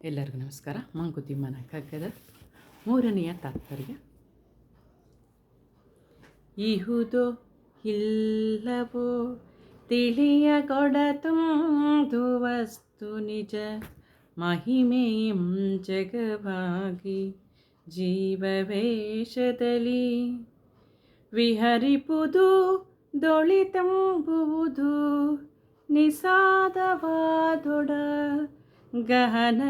ಎಲ್ಲರಿಗೂ ನಮಸ್ಕಾರ ಮಂಕುತಿಮ್ಮನ ಕಗ್ಗದ ಮೂರನೆಯ ತಾತ್ಪರ್ಯ ಇಹುದೋ ಇಲ್ಲವೋ ತಿಳಿಯಗೊಡತುಂದು ವಸ್ತು ನಿಜ ಮಹಿಮೆಯಂ ಜಗವಾಗಿ ಜೀವವೇಷದಲ್ಲಿ ವಿಹರಿಪುದು ದೊಳಿತಂಬುವುದು ನಿಸಾದವಾದೊಡ ಗಹನ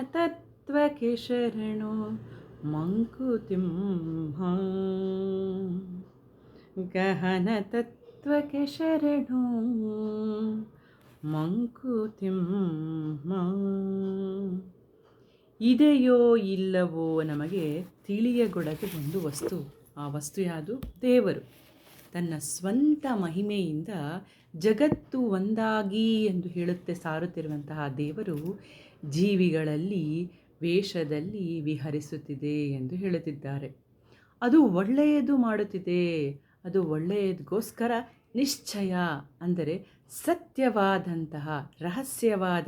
ಶರಣು ಮಂಕುತಿಮ್ಮ ಗಹನ ತತ್ವಕ್ಕೆ ಶರಣು ಮಂಕುತಿಮ್ಮ ಇದೆಯೋ ಇಲ್ಲವೋ ನಮಗೆ ತಿಳಿಯಗೊಡದೆ ಒಂದು ವಸ್ತು. ಆ ವಸ್ತು ಯಾವುದು? ದೇವರು. ತನ್ನ ಸ್ವಂತ ಮಹಿಮೆಯಿಂದ ಜಗತ್ತು ಒಂದಾಗಿ ಎಂದು ಹೇಳುತ್ತೆ ಸಾರುತ್ತಿರುವಂತಹ ದೇವರು ಜೀವಿಗಳಲ್ಲಿ ವೇಷದಲ್ಲಿ ವಿಹರಿಸುತ್ತಿದೆ ಎಂದು ಹೇಳುತ್ತಿದ್ದಾರೆ. ಅದು ಒಳ್ಳೆಯದು ಮಾಡುತ್ತಿದೆ, ಅದು ಒಳ್ಳೆಯದಕ್ಕೋಸ್ಕರ ನಿಶ್ಚಯ ಅಂದರೆ ಸತ್ಯವಾದಂತಹ, ರಹಸ್ಯವಾದ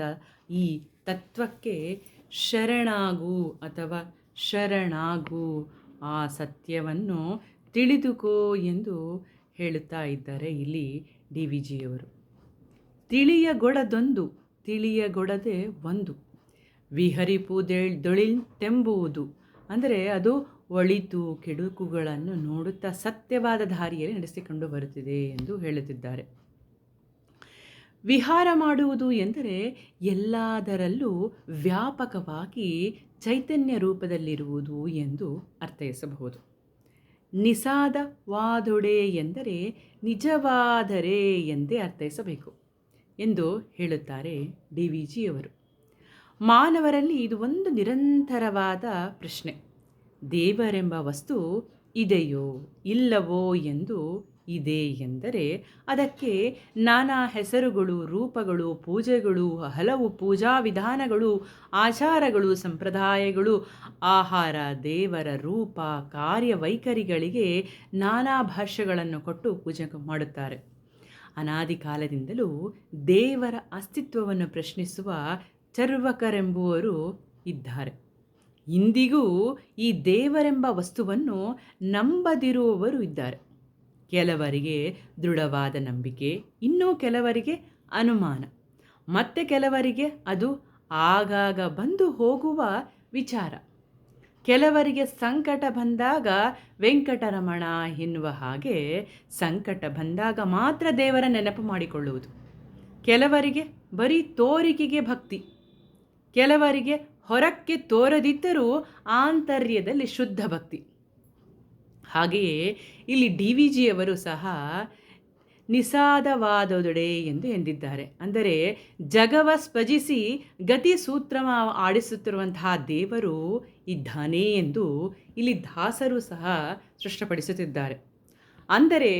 ಈ ತತ್ವಕ್ಕೆ ಶರಣಾಗು ಅಥವಾ ಶರಣಾಗು ಆ ಸತ್ಯವನ್ನು ತಿಳಿದುಕೋ ಎಂದು ಹೇಳುತ್ತಾ ಇದ್ದಾರೆ ಇಲ್ಲಿ ಡಿ ವಿ ಜಿಯವರು. ತಿಳಿಯಗೊಡದೊಂದು, ತಿಳಿಯಗೊಡದೆ ಒಂದು. ವಿಹರಿಪುದೆಳ್ ದೊಳಿತೆಂಬುವುದು ಅಂದರೆ ಅದು ಒಳಿತು ಕೆಡುಕುಗಳನ್ನು ನೋಡುತ್ತಾ ಸತ್ಯವಾದ ದಾರಿಯಲ್ಲಿ ನಡೆಸಿಕೊಂಡು ಬರುತ್ತಿದೆ ಎಂದು ಹೇಳುತ್ತಿದ್ದಾರೆ. ವಿಹಾರ ಮಾಡುವುದು ಎಂದರೆ ಎಲ್ಲದರಲ್ಲೂ ವ್ಯಾಪಕವಾಗಿ ಚೈತನ್ಯ ರೂಪದಲ್ಲಿರುವುದು ಎಂದು ಅರ್ಥೈಸಬಹುದು. ನಿಸಾದವಾದೊಡೆ ಎಂದರೆ ನಿಜವಾದರೆ ಎಂದೇ ಅರ್ಥೈಸಬೇಕು ಎಂದು ಹೇಳುತ್ತಾರೆ ಡಿ ವಿ ಜಿಯವರು. ಮಾನವರಲ್ಲಿ ಇದು ಒಂದು ನಿರಂತರವಾದ ಪ್ರಶ್ನೆ. ದೇವರೆಂಬ ವಸ್ತು ಇದೆಯೋ ಇಲ್ಲವೋ ಎಂದು ಇದೆ ಎಂದರೆ ಅದಕ್ಕೆ ನಾನಾ ಹೆಸರುಗಳು, ರೂಪಗಳು, ಪೂಜೆಗಳು, ಹಲವು ಪೂಜಾ ವಿಧಾನಗಳು, ಆಚಾರಗಳು, ಸಂಪ್ರದಾಯಗಳು, ಆಹಾರ, ದೇವರ ರೂಪ, ಕಾರ್ಯವೈಖರಿಗಳಿಗೆ ನಾನಾ ಭಾಷೆಗಳನ್ನು ಕೊಟ್ಟು ಪೂಜೆ ಮಾಡುತ್ತಾರೆ. ಅನಾದಿ ಕಾಲದಿಂದಲೂ ದೇವರ ಅಸ್ತಿತ್ವವನ್ನು ಪ್ರಶ್ನಿಸುವ ಚರ್ವಕರೆಂಬುವರು ಇದ್ದಾರೆ. ಇಂದಿಗೂ ಈ ದೇವರೆಂಬ ವಸ್ತುವನ್ನು ನಂಬದಿರುವವರು ಇದ್ದಾರೆ. ಕೆಲವರಿಗೆ ದೃಢವಾದ ನಂಬಿಕೆ, ಇನ್ನೂ ಕೆಲವರಿಗೆ ಅನುಮಾನ. ಮತ್ತೆ ಕೆಲವರಿಗೆ ಅದು ಆಗಾಗ ಬಂದು ಹೋಗುವ ವಿಚಾರ. ಕೆಲವರಿಗೆ ಸಂಕಟ ಬಂದಾಗ ವೆಂಕಟರಮಣ ಎನ್ನುವ ಹಾಗೆ ಸಂಕಟ ಬಂದಾಗ ಮಾತ್ರ ದೇವರ ನೆನಪು ಮಾಡಿಕೊಳ್ಳುವುದು. ಕೆಲವರಿಗೆ ಬರೀ ತೋರಿಕೆಗೆ ಭಕ್ತಿ. ಕೆಲವರಿಗೆ ಹೊರಕ್ಕೆ ತೋರದಿದ್ದರೂ ಆಂತರ್ಯದಲ್ಲಿ ಶುದ್ಧ ಭಕ್ತಿ. ಹಾಗೆಯೇ ಇಲ್ಲಿ ಡಿ ವಿ ಜಿಯವರು ಸಹ ನಿಸಾದವಾದೊಡೆ ಎಂದು ಎಂದಿದ್ದಾರೆ. ಅಂದರೆ ಜಗವ ಸ್ಪಜಿಸಿ ಗತಿ ಸೂತ್ರ ಆಡಿಸುತ್ತಿರುವಂತಹ ದೇವರು ಇದ್ದಾನೆ ಎಂದು ಇಲ್ಲಿ ದಾಸರು ಸಹ ಸ್ಪಷ್ಟಪಡಿಸುತ್ತಿದ್ದಾರೆ. ಅಂದರೆ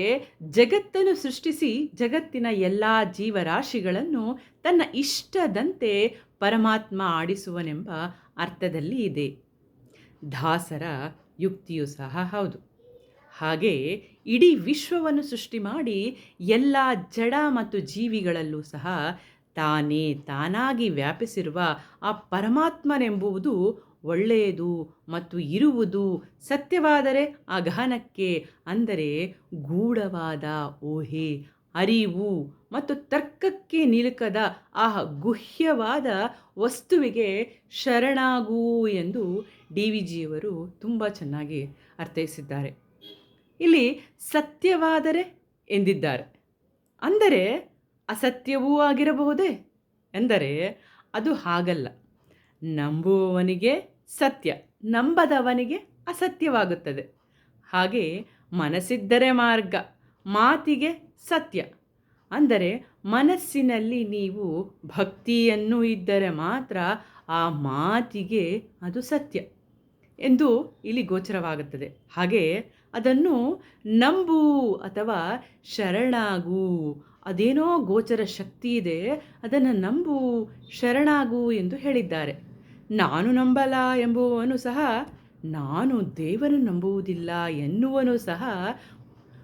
ಜಗತ್ತನ್ನು ಸೃಷ್ಟಿಸಿ ಜಗತ್ತಿನ ಎಲ್ಲ ಜೀವರಾಶಿಗಳನ್ನು ತನ್ನ ಇಷ್ಟದಂತೆ ಪರಮಾತ್ಮ ಆಡಿಸುವನೆಂಬ ಅರ್ಥದಲ್ಲಿ ಇದೆ. ದಾಸರ ಯುಕ್ತಿಯೂ ಸಹ ಹೌದು. ಹಾಗೆ ಇಡೀ ವಿಶ್ವವನ್ನು ಸೃಷ್ಟಿ ಮಾಡಿ ಎಲ್ಲ ಜಡ ಮತ್ತು ಜೀವಿಗಳಲ್ಲೂ ಸಹ ತಾನೇ ತಾನಾಗಿ ವ್ಯಾಪಿಸಿರುವ ಆ ಪರಮಾತ್ಮನೆಂಬುವುದು ಒಳ್ಳೆಯದು ಮತ್ತು ಇರುವುದು ಸತ್ಯವಾದರೆ ಆ ಗಹನಕ್ಕೆ ಅಂದರೆ ಗೂಢವಾದ ಊಹೆ, ಅರಿವು ಮತ್ತು ತರ್ಕಕ್ಕೆ ನಿಲುಕದ ಆ ಗುಹ್ಯವಾದ ವಸ್ತುವಿಗೆ ಶರಣಾಗು ಎಂದು ಡಿ ವಿ ಜಿಯವರು ತುಂಬ ಚೆನ್ನಾಗಿ ಅರ್ಥೈಸಿದ್ದಾರೆ. ಇಲ್ಲಿ ಸತ್ಯವಾದರೆ ಎಂದಿದ್ದಾರೆ. ಅಂದರೆ ಅಸತ್ಯವೂ ಆಗಿರಬಹುದೇ? ಎಂದರೆ ಅದು ಹಾಗಲ್ಲ. ನಂಬುವವನಿಗೆ ಸತ್ಯ, ನಂಬದವನಿಗೆ ಅಸತ್ಯವಾಗುತ್ತದೆ. ಹಾಗೆ ಮನಸ್ಸಿದ್ದರೆ ಮಾರ್ಗ, ಮಾತಿಗೆ ಸತ್ಯ. ಅಂದರೆ ಮನಸ್ಸಿನಲ್ಲಿ ನೀವು ಭಕ್ತಿಯನ್ನು ಇದ್ದರೆ ಮಾತ್ರ ಆ ಮಾತಿಗೆ ಅದು ಸತ್ಯ ಎಂದು ಇಲ್ಲಿ ಗೋಚರವಾಗುತ್ತದೆ. ಹಾಗೆ ಅದನ್ನು ನಂಬು ಅಥವಾ ಶರಣಾಗು, ಅದೇನೋ ಗೋಚರ ಶಕ್ತಿ ಇದೆ, ಅದನ್ನು ನಂಬು, ಶರಣಾಗು ಎಂದು ಹೇಳಿದ್ದಾರೆ. ನಾನು ನಂಬಲ ಎಂಬುವನು ಸಹ, ನಾನು ದೇವರು ನಂಬುವುದಿಲ್ಲ ಎನ್ನುವನು ಸಹ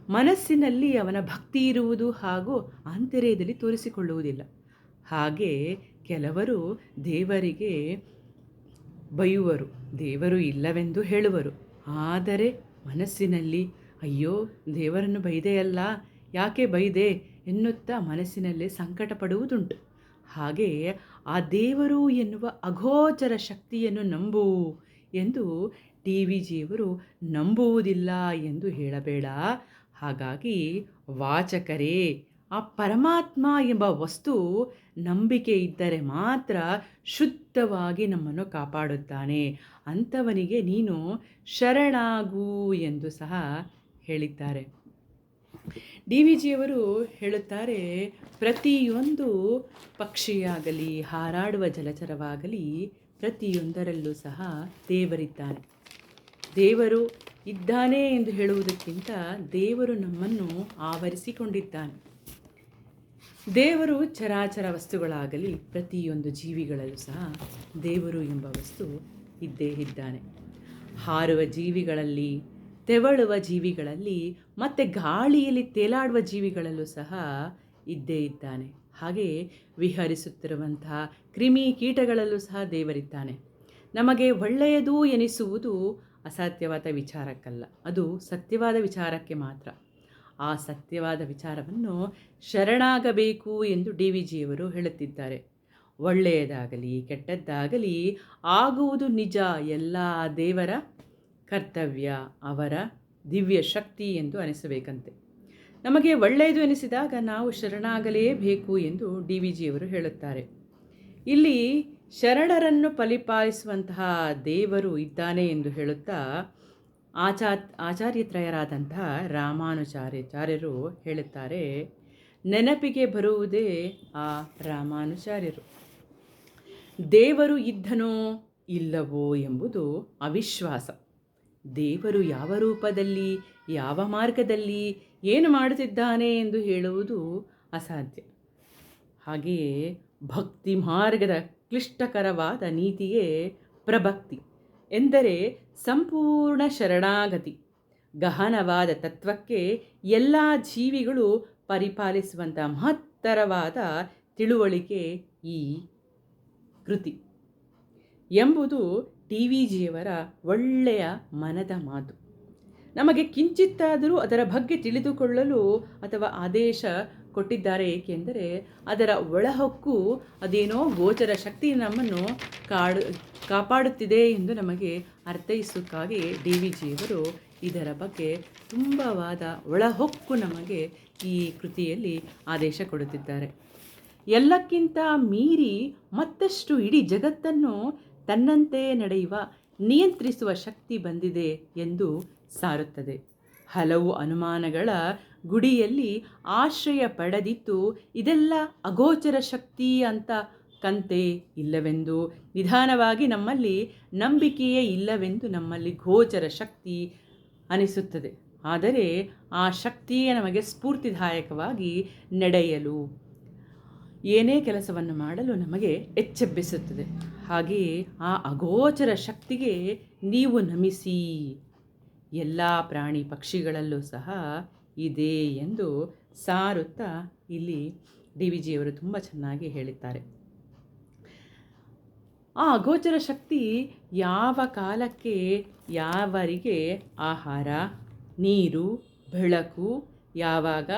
ಮನಸ್ಸಿನಲ್ಲಿ ಅವನ ಭಕ್ತಿ ಇರುವುದು ಹಾಗೂ ಆಂತರ್ಯದಲ್ಲಿ ತೋರಿಸಿಕೊಳ್ಳುವುದಿಲ್ಲ. ಹಾಗೆ ಕೆಲವರು ದೇವರಿಗೆ ಬೈಯುವರು, ದೇವರು ಇಲ್ಲವೆಂದು ಹೇಳುವರು. ಆದರೆ ಮನಸ್ಸಿನಲ್ಲಿ, ಅಯ್ಯೋ, ದೇವರನ್ನು ಬೈದೆಯಲ್ಲ, ಯಾಕೆ ಬೈದೆ ಎನ್ನುತ್ತಾ ಮನಸ್ಸಿನಲ್ಲೇ ಸಂಕಟ ಪಡುವುದುಂಟು ಹಾಗೆಯೇ ಆ ದೇವರು ಎನ್ನುವ ಅಗೋಚರ ಶಕ್ತಿಯನ್ನು ನಂಬು ಎಂದು ಟಿ ವಿ ಜಿಯವರು ನಂಬುವುದಿಲ್ಲ ಎಂದು ಹೇಳಬೇಡ. ಹಾಗಾಗಿ ವಾಚಕರೇ, ಆ ಪರಮಾತ್ಮ ಎಂಬ ವಸ್ತು ನಂಬಿಕೆ ಇದ್ದರೆ ಮಾತ್ರ ಶುದ್ಧವಾಗಿ ನಮ್ಮನ್ನು ಕಾಪಾಡುತ್ತಾನೆ. ಅಂಥವನಿಗೆ ನೀನು ಶರಣಾಗು ಎಂದು ಸಹ ಹೇಳಿದ್ದಾರೆ. ಡಿ ವಿ ಜಿಯವರು ಹೇಳುತ್ತಾರೆ, ಪ್ರತಿಯೊಂದು ಪಕ್ಷಿಯಾಗಲಿ, ಹಾರಾಡುವ ಜಲಚರವಾಗಲಿ, ಪ್ರತಿಯೊಂದರಲ್ಲೂ ಸಹ ದೇವರಿದ್ದಾನೆ. ದೇವರು ಇದ್ದಾನೆ ಎಂದು ಹೇಳುವುದಕ್ಕಿಂತ ದೇವರು ನಮ್ಮನ್ನು ಆವರಿಸಿಕೊಂಡಿದ್ದಾನೆ. ದೇವರು ಚರಾಚರ ವಸ್ತುಗಳಾಗಲಿ, ಪ್ರತಿಯೊಂದು ಜೀವಿಗಳಲ್ಲೂ ಸಹ ದೇವರು ಎಂಬ ವಸ್ತು ಇದ್ದೇ ಇದ್ದಾನೆ. ಹಾರುವ ಜೀವಿಗಳಲ್ಲಿ ತೆವಳುವ ಜೀವಿಗಳಲ್ಲಿ ಮತ್ತು ಗಾಳಿಯಲ್ಲಿ ತೇಲಾಡುವ ಜೀವಿಗಳಲ್ಲೂ ಸಹ ಇದ್ದೇ ಇದ್ದಾನೆ. ಹಾಗೆಯೇ ವಿಹರಿಸುತ್ತಿರುವಂತಹ ಕ್ರಿಮಿ ಕೀಟಗಳಲ್ಲೂ ಸಹ ದೇವರಿದ್ದಾನೆ. ನಮಗೆ ಒಳ್ಳೆಯದು ಎನಿಸುವುದು ಅಸಾಧ್ಯವಾದ ವಿಚಾರಕ್ಕಲ್ಲ. ಅದು ಸತ್ಯವಾದ ವಿಚಾರಕ್ಕೆ ಮಾತ್ರ. ಆ ಸತ್ಯವಾದ ವಿಚಾರವನ್ನು ಶರಣಾಗಬೇಕು ಎಂದು ಡಿ ವಿ ಜಿಯವರು ಹೇಳುತ್ತಿದ್ದಾರೆ. ಒಳ್ಳೆಯದಾಗಲಿ ಕೆಟ್ಟದ್ದಾಗಲಿ ಆಗುವುದು ನಿಜ ಎಲ್ಲ ದೇವರ ಕರ್ತವ್ಯ ಅವರ ದಿವ್ಯ ಶಕ್ತಿ ಎಂದು ಅನಿಸಬೇಕಂತೆ. ನಮಗೆ ಒಳ್ಳೆಯದು ಎನಿಸಿದಾಗ ನಾವು ಶರಣಾಗಲೇಬೇಕು ಎಂದು ಡಿ ವಿ ಜಿಯವರು ಹೇಳುತ್ತಾರೆ. ಇಲ್ಲಿ ಶರಣರನ್ನು ಫಲಿಪಾಯಿಸುವಂತಹ ದೇವರು ಇದ್ದಾನೆ ಎಂದು ಹೇಳುತ್ತಾ ಆಚಾ ಆಚಾರ್ಯತ್ರಯರಾದಂತಹ ರಾಮಾನುಚಾರ್ಯಾಚಾರ್ಯರು ಹೇಳುತ್ತಾರೆ, ನೆನಪಿಗೆ ಬರುವುದೇ ಆ ರಾಮಾನುಚಾರ್ಯರು. ದೇವರು ಇದ್ದನೋ ಇಲ್ಲವೋ ಎಂಬುದು ಅವಿಶ್ವಾಸ. ದೇವರು ಯಾವ ರೂಪದಲ್ಲಿ, ಯಾವ ಮಾರ್ಗದಲ್ಲಿ ಏನು ಮಾಡುತ್ತಿದ್ದಾನೆ ಎಂದು ಹೇಳುವುದು ಅಸಾಧ್ಯ. ಹಾಗೆಯೇ ಭಕ್ತಿ ಮಾರ್ಗದ ಕ್ಲಿಷ್ಟಕರವಾದ ನೀತಿಯೇ ಪ್ರಭಕ್ತಿ ಎಂದರೆ ಸಂಪೂರ್ಣ ಶರಣಾಗತಿ. ಗಹನವಾದ ತತ್ವಕ್ಕೆ ಎಲ್ಲ ಜೀವಿಗಳು ಪರಿಪಾಲಿಸುವಂಥ ಮಹತ್ತರವಾದ ತಿಳುವಳಿಕೆ ಈ ಕೃತಿ. ಎಂಬುದು ಟಿ ವಿ ಜಿಯವರ ಒಳ್ಳೆಯ ಮನದ ಮಾತು. ನಮಗೆ ಕಿಂಚಿತ್ತಾದರೂ ಅದರ ಬಗ್ಗೆ ತಿಳಿದುಕೊಳ್ಳಲು ಅಥವಾ ಆದೇಶ ಕೊಟ್ಟಿದ್ದಾರೆ ಏಕೆಂದರೆ ಅದರ ಒಳಹೊಕ್ಕು ಅದೇನೋ ಗೋಚರ ಶಕ್ತಿ ನಮ್ಮನ್ನು ಕಾಡು, ಕಾಪಾಡುತ್ತಿದೆ ಎಂದು ನಮಗೆ ಅರ್ಥೈಸೋಕ್ಕಾಗಿ ಡಿ ವಿ ಜಿಯವರು ಇದರ ಬಗ್ಗೆ ತುಂಬವಾದ ಒಳಹೊಕ್ಕು ನಮಗೆ ಈ ಕೃತಿಯಲ್ಲಿ ಆದೇಶ ಕೊಡುತ್ತಿದ್ದಾರೆ. ಎಲ್ಲಕ್ಕಿಂತ ಮೀರಿ ಮತ್ತಷ್ಟು ಇಡೀ ಜಗತ್ತನ್ನು ತನ್ನಂತೆ ನಡೆಯುವ ನಿಯಂತ್ರಿಸುವ ಶಕ್ತಿ ಬಂದಿದೆ ಎಂದು ಸಾರುತ್ತದೆ. ಹಲವು ಅನುಮಾನಗಳ ಗುಡಿಯಲ್ಲಿ ಆಶ್ರಯ ಪಡೆದಿತ್ತು. ಇದೆಲ್ಲ ಅಗೋಚರ ಶಕ್ತಿ ಅಂತ ಕಂತೆ ಇಲ್ಲವೆಂದು. ನಿಧಾನವಾಗಿ ನಮ್ಮಲ್ಲಿ ನಂಬಿಕೆಯೇ ಇಲ್ಲವೆಂದು ನಮ್ಮಲ್ಲಿ ಗೋಚರ ಶಕ್ತಿ ಅನಿಸುತ್ತದೆ. ಆದರೆ ಆ ಶಕ್ತಿಯೇ ನಮಗೆ ಸ್ಫೂರ್ತಿದಾಯಕವಾಗಿ ನಡೆಯಲು ಏನೇ ಕೆಲಸವನ್ನು ಮಾಡಲು ನಮಗೆ ಎಚ್ಚೆಬ್ಬಿಸುತ್ತದೆ. ಹಾಗೆಯೇ ಆ ಅಗೋಚರ ಶಕ್ತಿಗೆ ನೀವು ನಮಿಸಿ. ಎಲ್ಲ ಪ್ರಾಣಿ ಪಕ್ಷಿಗಳಲ್ಲೂ ಸಹ ಇದೆ ಎಂದು ಸಾರುತ್ತಾ ಇಲ್ಲಿ ಡಿ ವಿ ಜಿಯವರು ತುಂಬ ಚೆನ್ನಾಗಿ ಹೇಳಿದ್ದಾರೆ. ಆ ಅಗೋಚರ ಶಕ್ತಿ ಯಾವ ಕಾಲಕ್ಕೆ, ಯಾವರಿಗೆ ಆಹಾರ, ನೀರು, ಬೆಳಕು, ಯಾವಾಗ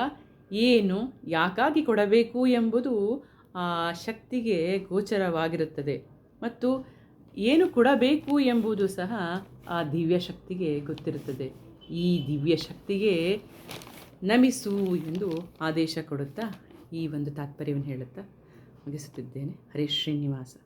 ಏನು ಯಾಕಾಗಿ ಕೊಡಬೇಕು ಎಂಬುದು ಆ ಶಕ್ತಿಗೆ ಗೋಚರವಾಗಿರುತ್ತದೆ. ಮತ್ತು ಏನು ಕೊಡಬೇಕು ಎಂಬುದು ಸಹ ಆ ದಿವ್ಯ ಶಕ್ತಿಗೆ ಗೊತ್ತಿರುತ್ತದೆ. ಈ ದಿವ್ಯ ಶಕ್ತಿಗೆ ನಮಿಸು ಎಂದು ಆದೇಶ ಕೊಡುತ್ತಾ ಈ ಒಂದು ತಾತ್ಪರ್ಯವನ್ನು ಹೇಳುತ್ತಾ ಮುಗಿಸುತ್ತಿದ್ದೇನೆ. ಹರಿ ಶ್ರೀನಿವಾಸ.